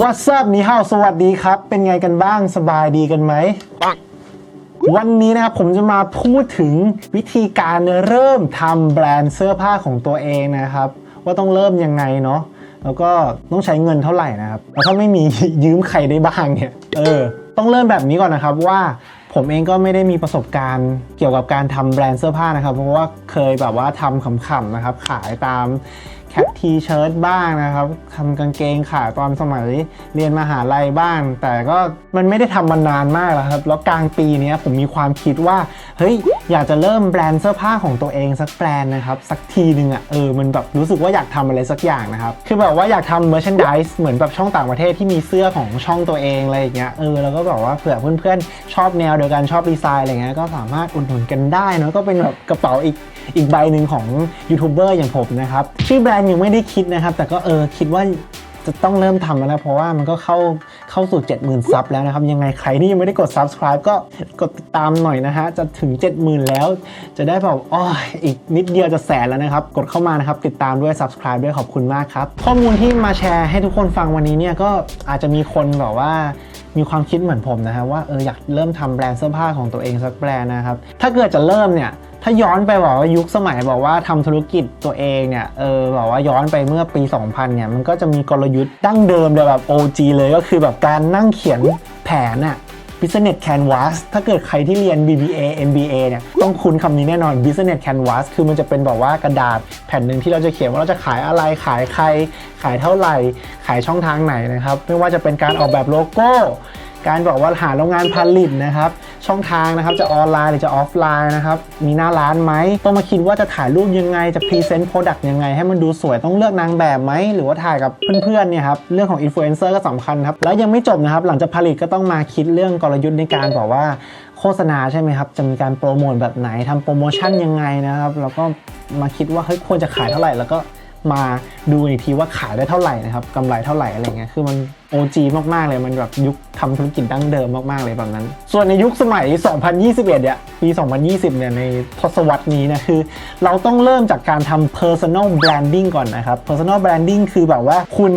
What's up นี่ฮาวสวัสดีครับ เป็นไงกันบ้างสบายดีกันไหม วันนี้นะครับผมจะมาพูดถึงวิธีการเริ่มทำแบรนด์เสื้อผ้าของตัวเองนะครับ ว่าต้องเริ่มยังไงเนาะแล้วก็ต้องใช้เงินเท่าไหร่นะครับแล้วถ้าไม่มียืมใครได้บ้างเนี่ยเออต้องเริ่มแบบนี้ก่อนนะครับว่าผมเองก็ไม่ได้มีประสบการณ์เกี่ยวกับการทำแบรนด์เสื้อผ้านะครับ เพราะว่าเคยแบบว่าทำขำๆนะครับ ขายตาม แคปทีเชิร์ตบ้างนะครับทำกางเกงขาตอนสมัยเรียนมหาลัยบ้าง แต่ก็มันไม่ได้ทำมานานมากแล้วครับ แล้วกลางปีนี้ผมมีความคิดว่า เฮ้ย อยากจะเริ่มแบรนด์เสื้อผ้าของตัวเองสักแบรนด์นะครับ สักทีหนึ่งอะ่ะเออมันแบบรู้สึกว่าอยากทำอะไรสักอย่างนะครับ คือแบบว่าอยากทำ merchandise เหมือนแบบช่องต่างประเทศที่มีเสื้อของช่องตัวเองอะไรอย่างเงี้ยเออแล้วก็แบบว่าเผื่อเพื่อนๆชอบแนวเดียวกันชอบดีไซน์อะไรเงี้ยก็สามารถอุดหนุนกันได้เนะก็เป็นแบบกระเป๋าอีก อีกใบหนึ่งของยูทูบเบอร์อย่างผมนะครับชื่อแบรนด์ยังไม่ได้คิดนะครับ แต่ก็เออคิดว่าจะต้องเริ่มทำแล้วนะเพราะว่ามันก็เข้าเข้าสู่ 70,000 ซับแล้วนะครับ ยังไงใครที่ยังไม่ได้กด subscribe ก็กดติดตามหน่อยนะฮะ จะถึง 70,000 แล้ว จะได้แบบอ้ออีกนิดเดียวจะแสนแล้วนะครับ กดเข้ามานะครับ ติดตามด้วย subscribe ด้วยขอบคุณมากครับ ข้อมูลที่มาแชร์ให้ทุกคนฟังวันนี้เนี่ยก็อาจจะมีคนแบบว่ามีความคิดเหมือนผมนะครับว่าเอออยากเริ่มทำแบรนด์เสื้อผ้าของตัวเองสักแบรนด์นะครับ ถ้าเกิดจะเริ่มเนี่ย ถ้าย้อนไปบอกว่ายุคสมัยบอกว่าทำธุรกิจตัวเองเนี่ยเออบอกว่าย้อนไปเมื่อปี 2000เนี่ยมันก็จะมีกลยุทธ์ดั้งเดิมเลยแบบ OG เลยก็คือแบบการนั่งเขียนแผนอะ Business Canvas ถ้าเกิดใครที่เรียน BBA MBA เนี่ยต้องคุ้นคำนี้แน่นอน Business Canvas คือมันจะเป็นแบบว่ากระดาษแผ่นหนึ่งที่เราจะเขียนว่าเราจะขายอะไรขายใคร ขายเท่าไหร่ ขายช่องทางไหนนะครับ ไม่ว่าจะเป็นการออกแบบโลโก้ การบอกว่าหาโรงงานผลิตนะครับ ช่องทางนะครับ จะออนไลน์หรือจะออฟไลน์นะครับ มีหน้าร้านไหมต้องมาคิดว่าจะถ่ายรูปยังไงจะพรีเซนต์โปรดักต์ยังไง ให้มันดูสวยต้องเลือกนางแบบไหมหรือว่าถ่ายกับเพื่อนๆเนี่ยครับเรื่องของอินฟลูเอนเซอร์ก็สำคัญครับแล้วยังไม่จบนะครับหลังจากผลิตก็ต้องมาคิดเรื่องกลยุทธ์ในการบอกว่าโฆษณาใช่ไหมครับ จะมีการโปรโมทแบบไหนทำโปรโมชั่นยังไงนะครับ แล้วก็มาคิดว่าเฮ้ยควรจะขายเท่าไหร่ แล้วก็มาดูอีกทีว่าขายได้เท่าไหร่นะครับกำไรเท่าไหร่อะไรเงี้ยคือมัน OG มากๆเลยมันแบบยุคทำธุรกิจดั้งเดิมมากๆเลยแบบนั้น ส่วนในยุคสมัย 2021 เนี่ย ปี 2020 เนี่ย ในทศวรรษนี้นะ คือ เราต้องเริ่มจากการทำ personal branding ก่อนนะครับ personal branding คือแบบว่าคุณ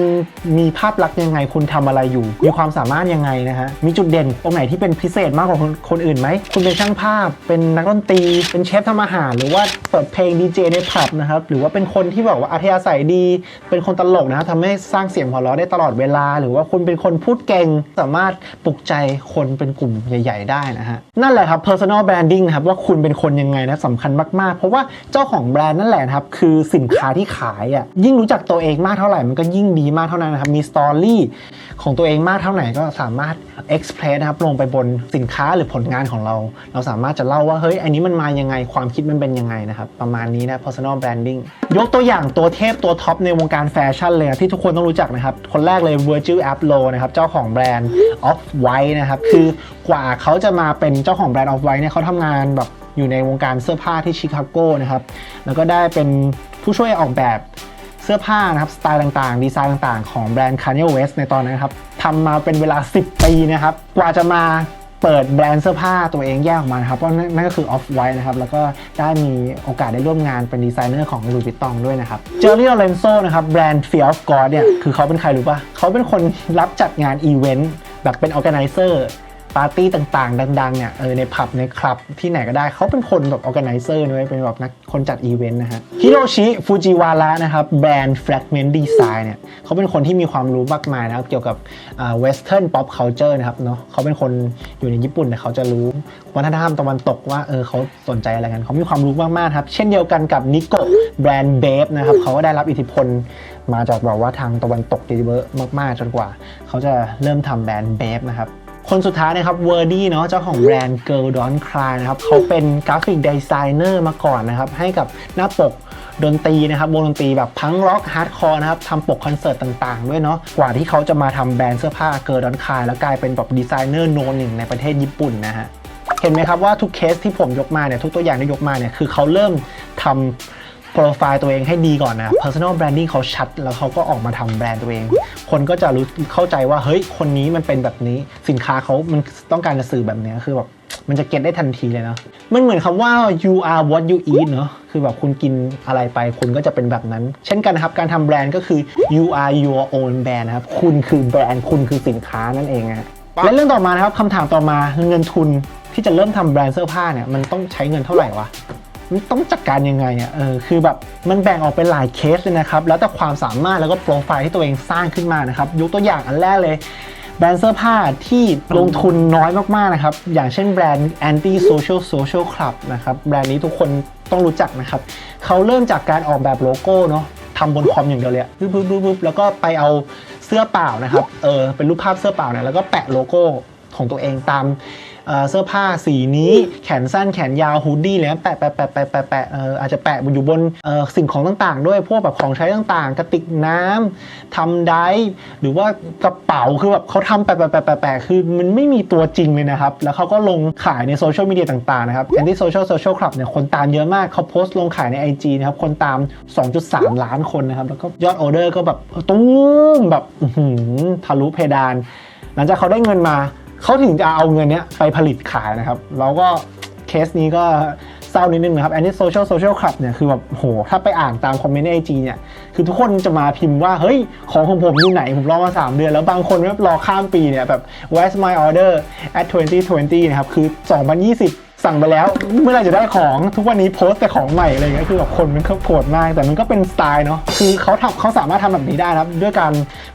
มีภาพลักษณ์ยังไง คุณทำอะไรอยู่ มีความสามารถยังไงนะฮะ มีจุดเด่นตรงไหนที่เป็นพิเศษมากกว่าคนคนอื่นไหม คุณเป็นช่างภาพ เป็นนักดนตรี เป็นเชฟทำอาหาร หรือว่าเปิดเพลงดีเจในผับนะครับ หรือว่าเป็นคนที่แบบว่าอัธยาศัยดี เป็นคนตลกนะทำให้สร้างเสียงหัวเราะได้ตลอดเวลา หรือว่าคุณเป็นคนพูดเก่ง สามารถปลุกใจคนเป็นกลุ่มใหญ่ ๆ ได้นะฮะ นั่นแหละครับ personal branding นะครับว่าคุณเป็นคนยังไงนะสำคัญมาก ๆ เพราะว่าเจ้าของแบรนด์นั่นแหละครับคือสินค้าที่ขายอะยิ่งรู้จักตัวเองมากเท่าไหร่มันก็ยิ่งดีมากเท่านั้นนะครับมีสตอรี่ของตัวเองมากเท่าไหร่ก็สามารถ express นะครับลงไปบนสินค้าหรือผลงานของเรา เราสามารถจะเล่าว่าเฮ้ยอันนี้มันมายังไงความคิดมันเป็นยังไงนะครับประมาณนี้นะ personal branding ยกตัวอย่างตัวเทพตัวท็อปในวงการแฟชั่นเลยนะที่ทุกคนต้องรู้จักนะครับคนแรกเลย Virgil Abloh นะครับเจ้าของแบรนด์ Off White นะครับคือกว่าเขาจะมาเป็นเจ้าของแบรนด์ Off White เนี่ยเขาทำงานแบบอยู่ในวงการเสื้อผ้าที่ชิคาโกนะครับแล้วก็ได้เป็นผู้ช่วยออกแบบเสื้อผ้านะครับสไตล์ต่างๆ ดีไซน์ต่างๆ ของแบรนด์ Kanye West ในตอนนั้นครับทำมาเป็นเวลา 10 ปีนะครับ กว่าจะมา เปิดแบรนด์เสื้อผ้าตัวเองแยกออกมาครับเพราะนั่นก็คือออฟไวท์นะครับ แล้วก็ได้มีโอกาสได้ร่วมงานเป็นดีไซเนอร์ของ Louis Vuitton ด้วยนะครับเจอร์รี่ลอเรนโซนะครับแบรนด์ Fear of God เนี่ยคือเขาเป็นใครรู้ปะเขาเป็นคนรับจัดงานอีเวนต์แบบเป็นออแกไนเซอร์ ปาร์ตี้ต่างๆ ดังๆเนี่ยเออในผับในคลับที่ไหนก็ได้เขาเป็นคนแบบ organizer นะเป็นแบบนักคนจัดอีเวนต์นะฮะฮิโรชิฟูจิวาระนะครับแบรนด์ Fragment Design เนี่ยเขาเป็นคนที่มีความรู้มากมายนะครับเกี่ยวกับอ่า Western Pop Culture นะครับเนาะเขาเป็นคนอยู่ในญี่ปุ่นแต่เขาจะรู้วัฒนธรรมตะวันตกว่าเออเขาสนใจอะไรกันเขามีความรู้มากๆครับเช่นเดียวกันกับนิโกแบรนด์เบฟนะครับเขาก็ได้รับอิทธิพลมาจากแบบว่าทางตะวันตกเยอะมากๆ จนกว่า เขาจะเริ่มทำแบรนด์เบฟนะครับ คนสุดท้ายนะครับเวอร์ดี้เนาะเจ้าของแบรนด์ Girl Don't Cry นะครับเขาเป็นกราฟิกดีไซเนอร์มาก่อนนะครับ ให้กับหน้าปกดนตรีนะครับวงดนตรีแบบพังร็อกฮาร์ดคอร์นะครับทำปกคอนเสิร์ตต่างๆ ด้วยเนาะกว่าที่เขาจะมาทำแบรนด์เสื้อผ้า Girl Don't Cry แล้วกลายเป็นแบบดีไซเนอร์โนหนึ่งในประเทศญี่ปุ่นนะฮะเห็นไหมครับว่าทุกเคสที่ผมยกมาเนี่ยทุกตัวอย่างที่ยกมาเนี่ยคือเขาเริ่มทำ โปรไฟล์ตัวเองให้ดีก่อนนะ personal branding เขาชัด แล้วเขาก็ออกมาทำแบรนด์ตัวเอง คนก็จะรู้เข้าใจว่า เฮ้ย คนนี้มันเป็นแบบนี้ สินค้าเขามันต้องการจะสื่อแบบนี้คือแบบมันจะเก็ตได้ทันทีเลยเนาะมันเหมือนคำว่า you are what you eat เนาะคือแบบคุณกินอะไรไป คุณก็จะเป็นแบบนั้น เช่นกันนะครับ การทำแบรนด์ก็คือ you are your own brand นะครับ คุณคือแบรนด์ คุณคือสินค้านั่นเองนะและเรื่องต่อมานะครับคำถามต่อมาเงินทุนที่จะเริ่มทำแบรนด์เสื้อผ้าเนี่ย มันต้องใช้เงินเท่าไหร่วะ ต้องจัดการยังไงอะเออคือแบบมันแบ่งออกเป็นหลายเคสเลยนะครับ แล้วแต่ความสามารถแล้วก็โปรไฟล์ที่ตัวเองสร้างขึ้นมานะครับ ยกตัวอย่างอันแรกเลยแบรนด์เสื้อผ้าที่ลงทุนน้อยมากๆนะครับ อย่างเช่นแบรนด์ Anti Social Social Club นะครับแบรนด์นี้ทุกคนต้องรู้จักนะครับ เขาเริ่มจากการออกแบบโลโก้เนาะทำบนคอมอย่างเดียวเลยปุ๊บปึ๊บปึ๊บปึ๊บแล้วก็ไปเอาเสื้อเปล่านะครับเออเป็นรูปภาพเสื้อเปล่าเนี่ยแล้วก็แปะโลโก้ของตัวเองตาม เสื้อผ้าสีนี้แขนสั้นแขนยาวฮูดดี้เลยนะแปะแปะแปะแปะแปะแปะเอ่ออาจจะแปะอยู่บนสิ่งของต่างๆ ด้วยพวกแบบของใช้ต่างๆ กระติกน้ำทำได้หรือว่ากระเป๋าคือแบบเขาทำแปะแปะแปะแปะแปะคือมันไม่มีตัวจริงเลยนะครับ แล้วเขาก็ลงขายในโซเชียลมีเดียต่างๆนะครับแอนตี้โซเชียลโซเชียลคลับเนี่ยคนตามเยอะมากเขาโพสต์ลงขายใน IG นะครับคนตาม 2.3 ล้านคนนะครับ แล้วก็ยอดออเดอร์ก็แบบตุ้มแบบทะลุเพดาน หลังจากเขาได้เงินมา เขาถึงจะเอาเงินเนี้ยไปผลิตขายนะครับ แล้วก็เคสนี้ก็เศร้านิดนึงนะครับอันนี้โซเชียลโซเชียลคลับเนี่ยคือแบบโห ถ้าไปอ่านตามคอมเมนต์ในไอจีเนี่ยคือทุกคนจะมาพิมพ์ว่า เฮ้ย ของของผมอยู่ไหน ผมรอมา 3 เดือน แล้วบางคนแบบรอข้ามปีเนี่ยแบบ where's my order at 2020 นะครับ คือ 2020 สั่งไปแล้วเมื่อไรจะได้ของทุกวันนี้โพสต์แต่ของใหม่อะไรเงี้ยคือแบบคนมันก็โกรธมากแต่มันก็เป็นสไตล์เนาะคือเขาทำเขาสามารถทำแบบนี้ได้นะครับ ด้วยการ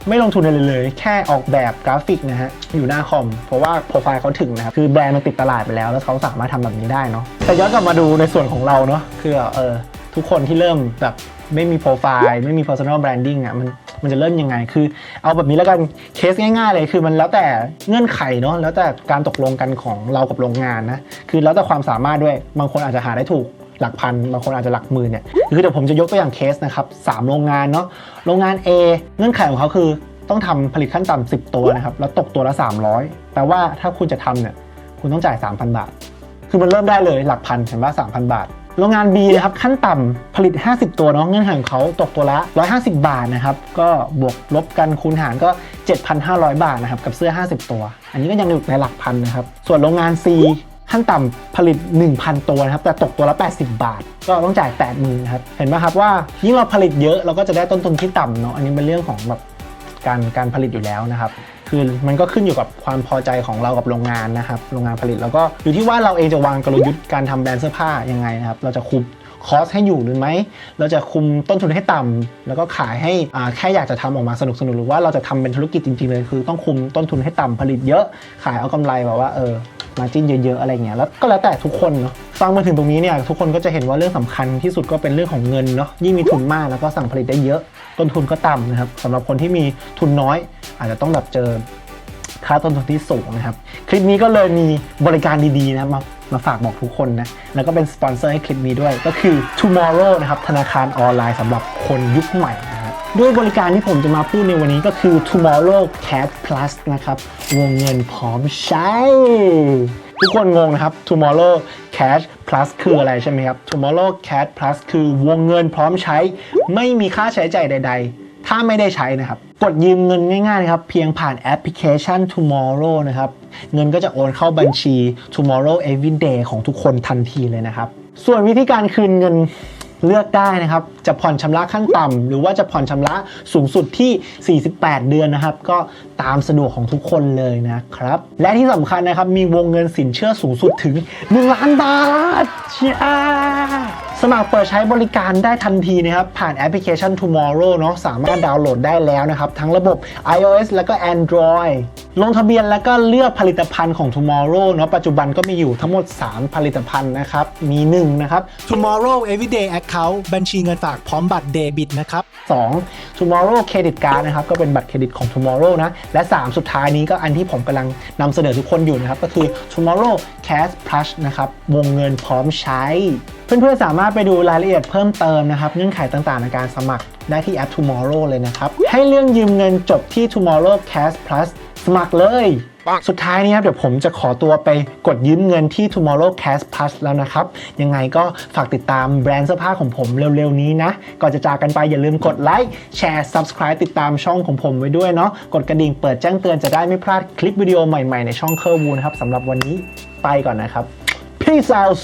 ไม่ลงทุนอะไรเลย แค่ออกแบบกราฟิกนะฮะอยู่หน้าคอม เพราะว่าโปรไฟล์เขาถึงนะครับคือแบรนด์มันติดตลาดไปแล้ว แล้วเขาสามารถทำแบบนี้ได้เนาะแต่ย้อนกลับมาดูในส่วนของเราเนาะคือเออทุกคนที่เริ่มแบบไม่มีโปรไฟล์ไม่มี personal branding อะมัน มันจะเริ่มยังไง คือ เอาแบบนี้แล้วกันเคสง่าย ๆ เลยคือมันแล้วแต่เงื่อนไขเนาะแล้วแต่การตกลงกันของเรากับโรงงานนะคือแล้วแต่ความสามารถด้วยบางคนอาจจะหาได้ถูกหลักพันบางคนอาจจะหลักหมื่นเนี่ยคือเดี๋ยวผมจะยกตัวอย่างเคสนะครับสามโรงงานเนาะโรงงาน A เงื่อนไขของเขาคือต้องทำผลิตขั้นต่ำ10 ตัวนะครับแล้วตกตัวละ 300แปลว่าถ้าคุณจะทำเนี่ยคุณต้องจ่าย 3,000 บาท คือมันเริ่มได้เลยหลักพันเห็นว่า3,000 บาท โรงงาน B นะครับขั้นต่ำผลิต 50 ตัวเนาะเงื่อนไขของเขาตกตัวละ 150 บาทนะครับ ก็บวกลบกันคูณหารก็ 7,500 บาทนะครับ กับเสื้อ 50 ตัว อันนี้ก็ยังอยู่ในหลักพันนะครับ ส่วนโรงงาน C ขั้นต่ำผลิต 1,000 ตัวนะครับ แต่ตกตัวละ 80 บาท ก็ต้องจ่าย 80,000นะครับ เห็นไหมครับว่ายิ่งเราผลิตเยอะเราก็จะได้ต้นทุนที่ต่ำเนาะอันนี้เป็นเรื่องของแบบการการผลิตอยู่แล้วนะครับ คือมันก็ขึ้นอยู่กับความพอใจของเรากับโรงงานนะครับโรงงานผลิตแล้วก็อยู่ที่ว่าเราเองจะวางกลยุทธ์การทำแบรนด์เสื้อผ้ายังไงนะครับเราจะคุมคอสให้อยู่หรือไหม เราจะคุมต้นทุนให้ต่ำแล้วก็ขายให้อ่าแค่อยากจะทำออกมาสนุกสนุกหรือว่าเราจะทำเป็นธุรกิจจริงๆเลย คือต้องคุมต้นทุนให้ต่ำผลิตเยอะขายเอากำไรแบบว่าเออ มาจิ้นเยอะๆอะไรเงี้ยแล้วก็แล้วแต่ทุกคนเนาะฟังมาถึงตรงนี้เนี่ยทุกคนก็จะเห็นว่าเรื่องสำคัญที่สุดก็เป็นเรื่องของเงินเนาะยิ่งมีทุนมากแล้วก็สั่งผลิตได้เยอะต้นทุนก็ต่ำนะครับสำหรับคนที่มีทุนน้อย อาจจะต้องแบบเจอค่าต้นทุนที่สูงนะครับ คลิปนี้ก็เลยมีบริการดีๆนะมามาฝากบอกทุกคนนะ แล้วก็เป็นสปอนเซอร์ให้คลิปนี้ด้วย ก็คือ Tomorrow นะครับ ธนาคารออนไลน์สำหรับคนยุคใหม่ ด้วยบริการที่ผมจะมาพูดในวันนี้ก็คือ Tomorrow Cash Plus นะครับ วงเงินพร้อมใช้ ทุกคนงงนะครับ Tomorrow Cash Plus คืออะไรใช่ไหมครับ Tomorrow Cash Plus คือวงเงินพร้อมใช้ ไม่มีค่าใช้จ่ายใด ๆ ถ้าไม่ได้ใช้นะครับ กดยืมเงินง่ายๆครับเพียงผ่านแอปพลิเคชัน Tomorrow นะครับ เงินก็จะโอนเข้าบัญชี Tomorrow Everyday ของทุกคนทันทีเลยนะครับ ส่วนวิธีการคืนเงิน เลือกได้นะครับ จะผ่อนชำระขั้นต่ำหรือว่าจะผ่อนชำระสูงสุดที่ 48 เดือนนะครับ ก็ตามสะดวกของทุกคนเลยนะครับ และที่สำคัญนะครับ มีวงเงินสินเชื่อสูงสุดถึง 1 ล้านบาทเชียสมัครเปิดใช้บริการได้ทันทีนะครับ ผ่านแอปพลิเคชัน Tomorrow เนาะสามารถดาวน์โหลดได้แล้วนะครับ ทั้งระบบ iOS แล้วก็ Android ลงทะเบียนแล้วก็เลือกผลิตภัณฑ์ของ Tomorrow เนาะปัจจุบันก็มีอยู่ทั้งหมด 3 ผลิตภัณฑ์นะครับ มี 1 นะครับ Tomorrow Everyday Account บัญชีเงินฝากพร้อมบัตรเดบิตนะครับ 2 Tomorrow Credit Card นะครับ ก็เป็นบัตรเครดิตของ Tomorrow นะ และ 3 สุดท้ายนี้ก็อันที่ผมกำลังนำเสนอทุกคนอยู่นะครับ ก็คือ Tomorrow Cash Plus นะครับ วงเงินพร้อมใช้เพื่อนๆ สามารถไปดูรายละเอียดเพิ่มเติมนะครับเงื่อนไขต่างๆ ในการสมัครได้ที่แอป Tomorrow เลยนะครับ ให้เรื่องยืมเงินจบที่ Tomorrow Cash Plus สมัครเลย สุดท้ายนี้ครับเดี๋ยวผมจะขอตัวไปกดยืมเงินที่ Tomorrow Cash Plus แล้วนะครับ ยังไงก็ฝากติดตามแบรนด์เสื้อผ้าของผมเร็วๆนี้นะ ก่อนจะจากกันไปอย่าลืมกดไลค์แชร์ Subscribe ติดตามช่องของผมไว้ด้วยเนาะกดกระดิ่งเปิดแจ้งเตือนจะได้ไม่พลาดคลิปวิดีโอใหม่ๆในช่องเคอร์วูนะครับสำหรับวันนี้ไปก่อนนะครับ peace out